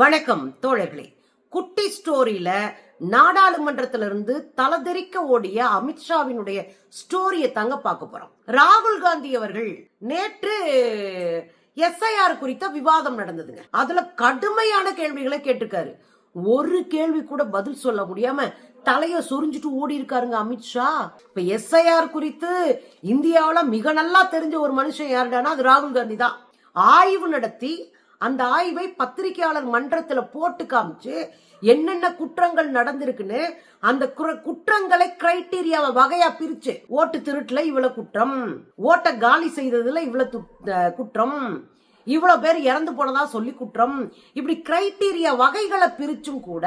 வணக்கம் தோழர்களே. குட்டி ஸ்டோரியில நாடாளுமன்றத்திலிருந்து தலதெறிக்க ஓடிய அமித்ஷாவினுடைய ஸ்டோரியை தாங்க பார்க்க போறோம். ராகுல் காந்தி அவர்கள் நேற்று எஸ்ஐஆர் குறித்த விவாதம் நடந்ததுங்க. அதுல கடுமையான கேள்விகளை கேட்டிருக்காரு. ஒரு கேள்வி கூட பதில் சொல்ல முடியாம தலைய சொரிஞ்சுட்டு ஓடி இருக்காருங்க அமித்ஷா இப்ப எஸ்ஐஆர் குறித்து இந்தியாவில மிக நல்லா தெரிஞ்ச ஒரு மனுஷன் யாருடானா அது ராகுல் காந்தி தான். ஆய்வு நடத்தி அந்த ஆய்வை பத்திரிகையாளர் மன்றத்துல போட்டு காமிச்சு என்னென்ன குற்றங்கள் நடந்திருக்குன்னு அந்த குற்றங்களை கிரைட்டீரியாவை வகையா பிரிச்சு ஓட்டு திருட்டுல இவ்வளவு குற்றம் ஓட்டை காலி செய்ததுல இவ்வளவு குற்றம் இவ்வளவு பேர் இறந்து போனதா சொல்லி குற்றம் இப்படி கிரைட்டீரியா வகைகளை பிரிச்சும் கூட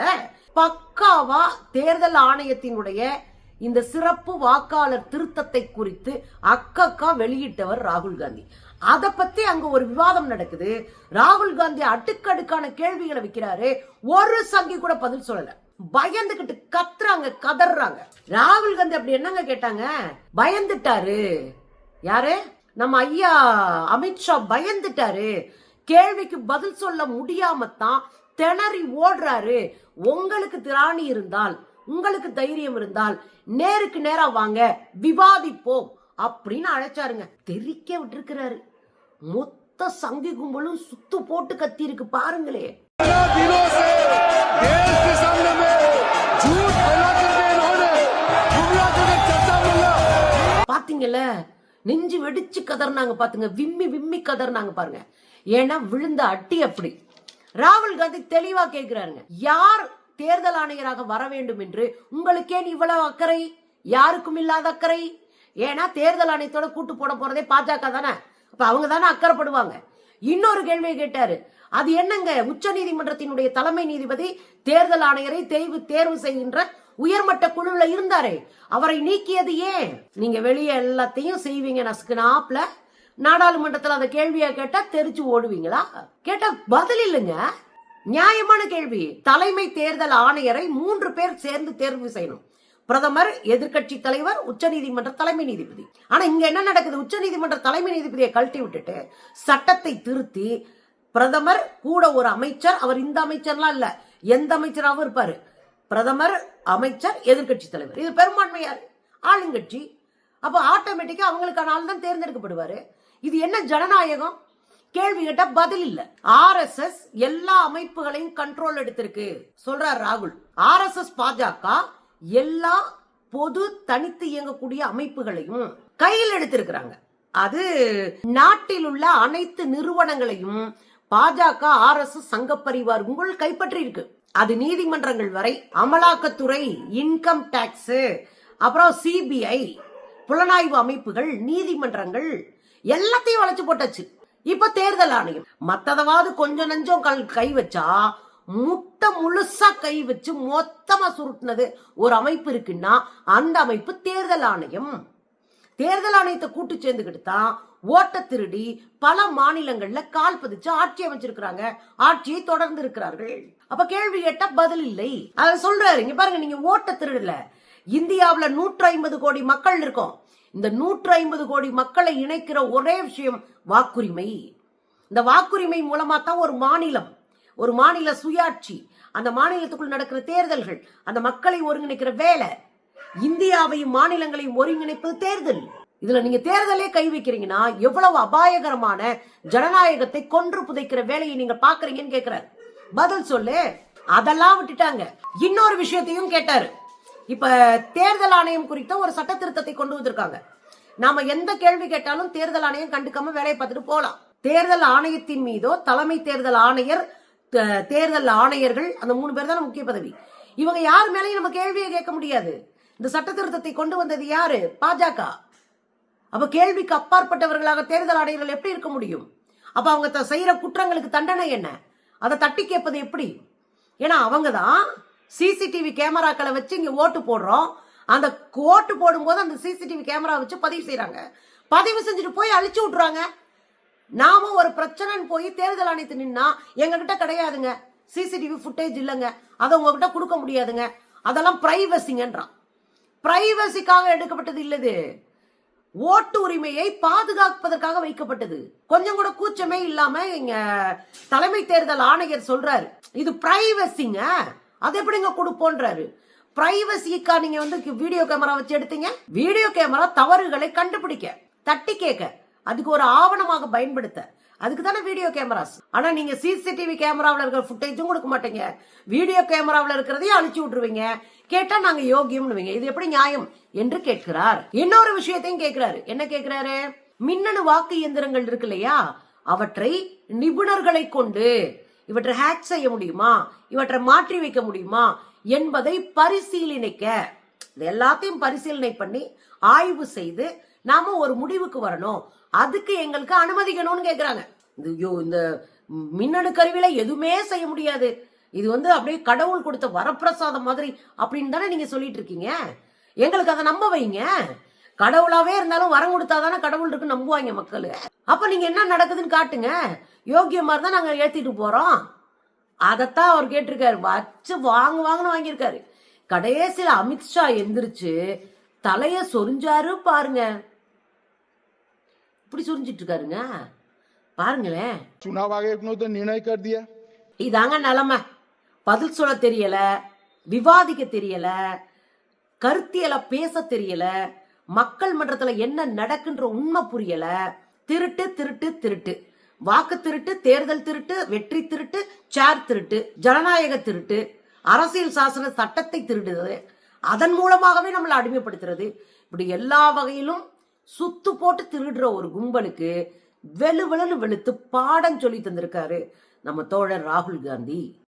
பக்காவா தேர்தல் ஆணையத்தினுடைய இந்த சிறப்பு வாக்காளர் திருத்தத்தை குறித்து அக்கக்கா வெளியிட்டவர் ராகுல் காந்தி. அதை பத்தி அங்க ஒரு விவாதம் நடக்குது. ராகுல் காந்தி அடுக்கடுக்கான கேள்விகளை வைக்கிறாரு. ஒரு சங்கி கூட பதில் சொல்லல. பயந்துகிட்டு கத்துறாங்க கதறாங்க ராகுல் காந்தி அப்படி என்னங்க கேட்டாங்க? பயந்துட்டாரு. யாரு? நம்ம ஐயா அமித்ஷா பயந்துட்டாரு. கேள்விக்கு பதில் சொல்ல முடியாம தான் திணறி ஓடுறாரு. உங்களுக்கு திராணி இருந்தால் உங்களுக்கு தைரியம் இருந்தால் நேருக்கு நேரா வாங்க விவாதிப்போம் அப்படின்னு அழைச்சாருங்க. தெரிக்க விட்டுருக்கிறாரு. மொத்த சங்கி கும்பலும் சுத்து போட்டு கத்தி இருக்கு பாருங்களே. பாத்தீங்கல்ல நெஞ்சு வெடிச்சு கதறினாங்க பாத்துங்க விம்மி விம்மி கதறினாங்க பாருங்க. ஏன்னா விழுந்த அட்டி அப்படி. ராகுல் காந்தி தெளிவா கேட்கிறாருங்க யார் தேர்தல் ஆணையராக வர வேண்டும் என்று உங்களுக்கேன் இவ்வளவு அக்கறை? யாருக்கும் இல்லாத அக்கறை? ஏன்னா தேர்தல் ஆணையத்தோட கூட்டு போட போறதே பாஜக தானே. அப்ப அவங்க தானே அக்கறைப்படுவாங்க. இன்னொரு கேள்வியை கேட்டாரு. அது என்னங்க? உச்ச நீதிமன்றத்தினுடைய தலைமை நீதிபதி தேர்தல் ஆணையரை தேர்வு தேர்வு செய்கின்ற உயர்மட்ட குழுல இருந்தாரே. அவரை நீக்கியது ஏன்? நீங்க வெளியே எல்லாத்தையும் செய்வீங்க நசுக்குனாப்ல. நாடாளுமன்றத்துல அந்த கேள்வியை கேட்டா தெரிச்சு ஓடுவீங்களா? கேட்டா பதில் இல்லைங்க. நியாயமான கேள்வி. தலைமை தேர்தல் ஆணையரை மூன்று பேர் சேர்ந்து தேர்வு செய்யணும். பிரதமர் எதிர்க்கட்சி தலைவர் உச்சநீதிமன்ற தலைமை நீதிபதி. ஆனா இங்க என்ன நடக்குது? உச்சநீதிமன்ற தலைமை நீதிபதியை கழட்டி விட்டுட்டு சட்டத்தை திருத்தி பிரதமர் கூட ஒரு அமைச்சர் அவர் இந்த அமைச்சர்லாம் இல்ல எந்த அமைச்சராகவும் இருப்பாரு. பிரதமர் அமைச்சர் எதிர்க்கட்சி தலைவர். இது பெரும்பான்மையார் ஆளுங்கட்சி அப்போ ஆட்டோமேட்டிக்கா அவங்களுக்கான ஆள் தான் தேர்ந்தெடுக்கப்படுவாரு. இது என்ன ஜனநாயகம்? கேள்வி கேட்டால் பதில் இல்ல. ஆர்எஸ்எஸ் எல்லா அமைப்புகளையும் கண்ட்ரோல் எடுத்திருக்கு. சொல்றார் ராகுல். ஆர்எஸ்எஸ் பாஜக எல்லா பொது தனித்து இயங்கக்கூடிய அமைப்புகளையும் கையில் எடுத்திருக்கிறாங்க. அது நாட்டில் உள்ள அனைத்து நிறுவனங்களையும் பாஜக ஆர் சங்க பரிவார் உங்கள் கைப்பற்றி இருக்கு அது நீதிமன்றங்கள் வரை அமலாக்கத்துறை இன்கம் டாக்ஸ் அப்புறம் சிபிஐ புலனாய்வு அமைப்புகள் நீதிமன்றங்கள் எல்லாத்தையும் வளைச்சு போட்டாச்சு. இப்ப தேர்தல் ஆணையம். மத்ததவாது கொஞ்சம் நஞ்சம் கல் கை வச்சா முட்டை முழுசா கை வச்சு மொத்தமா சுருட்டினது ஒரு அமைப்பு இருக்குன்னா அந்த அமைப்பு தேர்தல் ஆணையம். தேர்தல் ஆணையத்தை கூட்டு சேர்ந்துக்கிட்டு தான் ஓட்ட திருடி பல மாநிலங்கள்ல கால் பதிச்சு ஆட்சி அமைச்சிருக்கிறாங்க. ஆட்சியை தொடர்ந்து இருக்கிறார்கள். அப்ப கேள்வி கேட்டா பதில் இல்லை. அதை சொல்றாரு. இங்க பாருங்க நீங்க ஓட்ட திருடல இந்தியாவில் நூற்று ஐம்பது கோடி மக்கள் இருக்கோம். இந்த நூற்று ஐம்பது கோடி மக்களை இணைக்கிற ஒரே விஷயம் வாக்குரிமை. இந்த வாக்குரிமை மூலமா தான் ஒரு மாநிலம். ஒரு மாநில சுயாட்சி அந்த மாநிலத்துக்குள் நடக்கிற தேர்தல்கள் அந்த மக்களை ஒருங்கிணைக்கிற வேலை இந்தியாவையும் மாநிலங்களையும் ஒருங்கிணைப்பது தேர்தல். இதுல நீங்க தேர்தலே கை வைக்கிறீங்கன்னா எவ்வளவு அபாயகரமான ஜனநாயகத்தை கொன்று புதைக்கிற வேலையை நீங்க பாக்குறீங்கன்னு கேக்குறாரு. பதில் சொல்லு. அதெல்லாம் விட்டுட்டாங்க. இன்னொரு விஷயத்தையும் கேட்டாரு. இப்ப தேர்தல் ஆணையம் குறித்த ஒரு சட்ட திருத்தத்தை கொண்டு வந்திருக்காங்க. நாம எந்த கேள்வி கேட்டாலும் தேர்தல் ஆணையம் கண்டுக்காம வேலையை பார்த்துட்டு போலாம். தேர்தல் ஆணையத்தின் மீதோ தலைமை தேர்தல் ஆணையர் தேர்தல் ஆணையர்கள் அந்த மூணு பேர் தான் முக்கிய பதவி. இவங்க யார் மேலேயும் நம்ம கேள்வியை கேட்க முடியாது. இந்த சட்ட திருத்தத்தை கொண்டு வந்தது யாரு? பாஜக. அப்ப கேள்விக்கு அப்பாற்பட்டவர்களாக தேர்தல் ஆணையர்கள் எப்படி இருக்க முடியும்? அப்ப அவங்க த- செய்யற குற்றங்களுக்கு தண்டனை என்ன? அதை தட்டி கேட்பது எப்படி? ஏன்னா அவங்க தான் சிசிடிவி கேமராக்களை வச்சு இங்க ஓட்டு போடுறோம். அந்த ஓட்டு போடும்போது அந்த சிசிடிவி கேமரா வச்சு பதிவு செய்யறாங்க பதிவு செஞ்சுட்டு போய் அழிச்சு விட்டுறாங்க. நாம ஒரு பிரச்சனைன்னு போய் தேர்தல் ஆணையத்து நின்னா எங்ககிட்ட கிடையாதுங்க. சிசிடிவி ஃபுட்டேஜ் இல்லைங்க. அதை உங்ககிட்ட கொடுக்க முடியாதுங்க. அதெல்லாம் பிரைவசிங்கன்றான் பிரைவசிக்காக எடுக்கப்பட்டது இல்லது. ஓட்டு உரிமையை பாதுகாப்பதற்காக வைக்கப்பட்டது. கொஞ்சம் கூட கூச்சமே இல்லாம இங்க தலைமை தேர்தல் ஆணையர் சொல்றாரு. இது பிரைவசிங்க அது எப்படிங்க கொடுப்போன்றாரு. பிரைவசிக்கா நீங்க வந்து வீடியோ கேமரா வச்சு எடுத்தீங்க. வீடியோ கேமரா தவறுகளை கண்டுபிடிக்க தட்டி கேட்க. அதுக்கு ஒரு ஆவணமாக பயன்படுத்த. அதுக்கு தானே வீடியோ கேமராஸ் ஆனால் நீங்கள் சிசிடிவி கேமராவில் இருக்கிற ஃபுட்டேஜும் கொடுக்க மாட்டீங்க. வீடியோ கேமராவில் இருக்கிறதையும் அழிச்சு விட்டுருவீங்க. நாங்கள் நாங்க யோகியம்னுவீங்க. இது எப்படி நியாயம்? என்று கேட்கிறார். இன்னொரு விஷயத்தையும் கேட்கிறாரு. என்ன கேட்கிறாரு? மின்னணு வாக்கு இயந்திரங்கள் இருக்கு இல்லையா? அவற்றை நிபுணர்களை கொண்டு இவற்றை ஹேக் செய்ய முடியுமா? இவற்றை மாற்றி வைக்க முடியுமா? என்பதை பரிசீலனைக்க. இது எல்லாத்தையும் பரிசீலனை பண்ணி ஆய்வு செய்து நாம ஒரு முடிவுக்கு வரணும். அதுக்கு எங்களுக்கு அனுமதிக்கணும்னு கேக்குறாங்க. இந்த ஐயோ இந்த மின்னணு கருவியில எதுவுமே செய்ய முடியாது. இது வந்து அப்படியே கடவுள் கொடுத்த வரப்பிரசாதம் மாதிரி அப்படின்னு தானே நீங்க சொல்லிட்டு இருக்கீங்க? எங்களுக்கு அதை நம்ப வைங்க. கடவுளாவே இருந்தாலும் வரம் கொடுத்தாதானே கடவுள் இருக்கு நம்புவாங்க மக்கள். அப்ப நீங்க என்ன நடக்குதுன்னு காட்டுங்க. யோகிய மாதிரி தான் நாங்க ஏத்திட்டு போறோம். அதைத்தான் அவர் கேட்டிருக்காரு. வச்சு வாங்கு வாங்கன்னு வாங்கியிருக்காரு. கடைசியில அமித்ஷா எந்திரிச்சு தலைய சொரிஞ்சாரு பாருங்க. இப்படி சொரிஞ்சிட்டு இருக்காருங்க பாருங்களேன் चुनाव आयोग ने तो निर्णय कर दिया இதாங்க நிலைமை பதில் சொல்ல தெரியல விவாதிக்க தெரியல கருத்தியல பேச தெரியல மக்கள் மன்றத்துல என்ன நடக்குன்ற உண்மை புரியல திருட்டு திருட்டு திருட்டு வாக்கு திருட்டு தேர்தல் திருட்டு வெற்றி திருட்டு சேர் திருட்டு ஜனநாயக திருட்டு அரசியல் சாசன சட்டத்தை திருடுது அதன் மூலமாகவே நம்மளை அடிமைப்படுத்துறது இப்படி எல்லா வகையிலும் சுத்து போட்டு திருடுற ஒரு கும்பலுக்கு வெளு வெளுன்னு வெளுத்து பாடம் சொல்லி தந்திருக்காரு நம்ம தோழர் ராகுல் காந்தி.